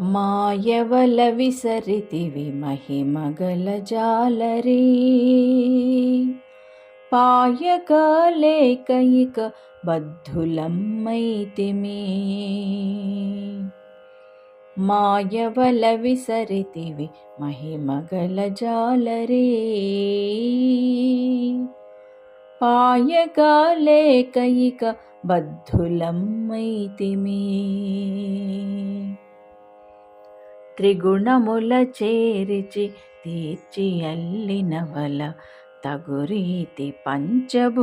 మాయవల విసరితివి మహిమగల జాలరీ. పాయకాలేకయిక బద్ధులమ్మైతిమి. మాయవల విసరితివి మహిమగల జాలరీ. పాయకాలేకయిక బద్ధులమ్మైతిమి. త్రిగుణముల చేరిచి తీర్చి అల్లినవల తగురీతి పంచభూతములను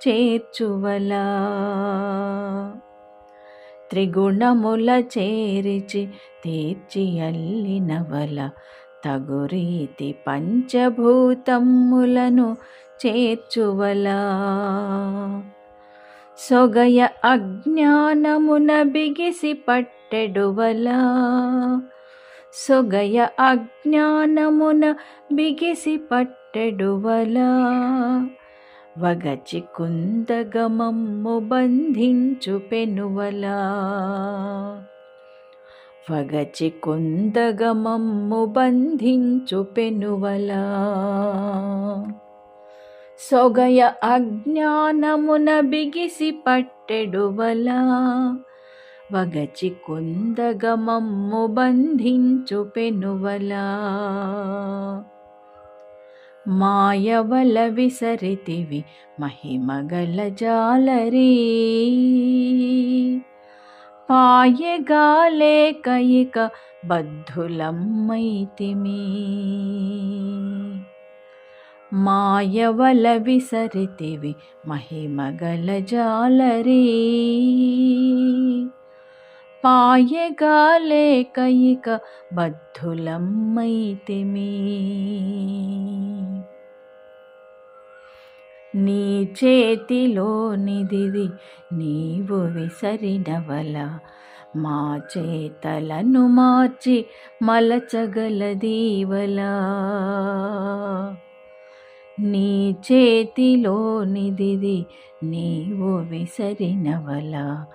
చేర్చువల త్రిగుణముల చేరిచి తీర్చి అల్లినవల తగురీతి పంచభూతములను చేర్చువల సొగయ అజ్ఞానమున బిగిసి పట్టు పట్టెడువలా సొగయ అజ్ఞానమున బిగిసి పట్టెడువలా. వగచి కుందగమమ్ము బంధించు పెనువలా. వగచి కుందగమమ్ము బంధించు పెనువలా. సొగయ అజ్ఞానమున బిగిసి పట్టెడువలా. వగచి కొందగమమ్ము బంధించు పెనువలా. మాయవల విసరితివి మహిమగల జాలరీ. పాయగాలేకయిక బద్ధులమ్మైతిమి. మాయవల విసరితివి మహిమగల జాలరీ. పాయగాలే కయిక బద్ధులమ్మైతిమి. నీ చేతిలోనిదిది నీవు విసరినవల మా చేతలను మార్చి మలచగలదీవలా నీ చేతిలోనిదిది నీవు విసరినవలా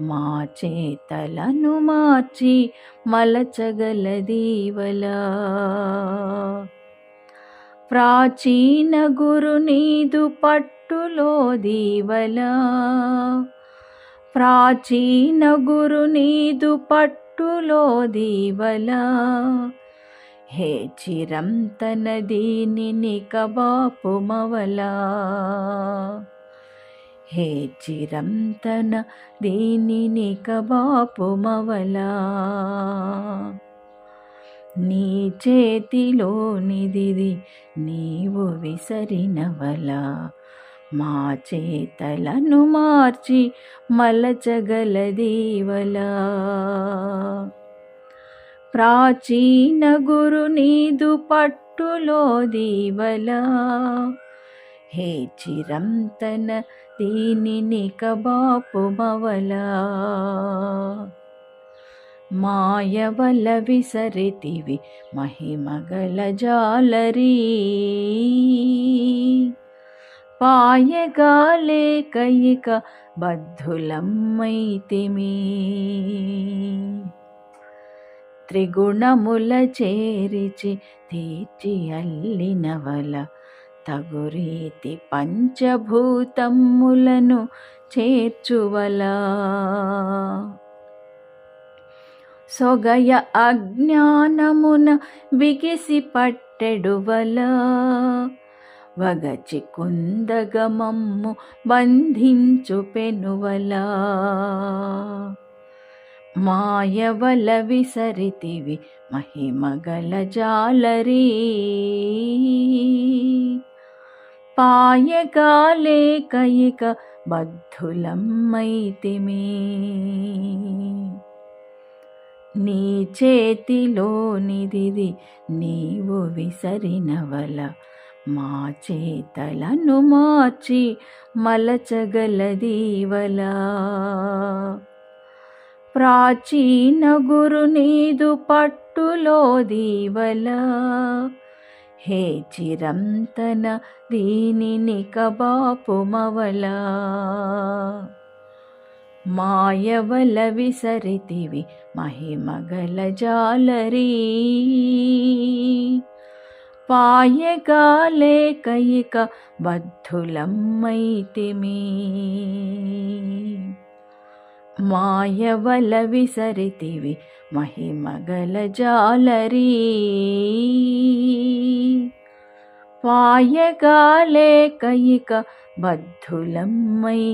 మా చేతలను మార్చి మలచగలదీవలా. ప్రాచీన గురు నీదు పట్టులో దీవలా. ప్రాచీన గురు నీదు పట్టులో దీవలా. హే చిరంతన తన దీనిని కబాపుమవలా హే చిరంతన దీనిని కబాపుమవలా నీ చేతిలోనిది నీవు విసరినవలా. మా చేతలను మార్చి మలచగలదీవలా. ప్రాచీన గురు నీదు పట్టులో దీవలా. హే చిరంతన దీనిని కబాపుమవలా మాయవల విసరితివి మహిమగల జాలరీ. పాయగాలే కయిక బద్ధులమ్మైతిమి. త్రిగుణముల చేరిచి తీర్చి అల్లినవల తగురీతి పంచభూతములను చేర్చువలా. సొగయ అజ్ఞానమున బిగిసి పట్టెడువలా. వగచి కుందగమమ్ము బంధించు పెనువలా. మాయవల విసరితివి మహిమగల జాలరీ. పాయగాలే కయిక బద్ధులమ్మైతిమి. నీ చేతిలోనిదిది నీవు విసరినవల మా చేతలను మార్చి మలచగలదీవల. ప్రాచీన గురు నీదు పట్టులో దీవలా. హే చిరంతన దీనిని కబాపుమవలా మాయవల విసరితివి మహిమగల జాలరీ. పాయగాలే కయిక బద్ధులమ్మైతిమి. మాయవల విసరితివి మహిమగల జాలరీ పాయగాలే కయిక బద్ధులమ్మైతిమి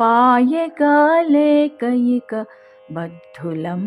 పాయగాలే కయిక బద్ధులమ్మైతిమి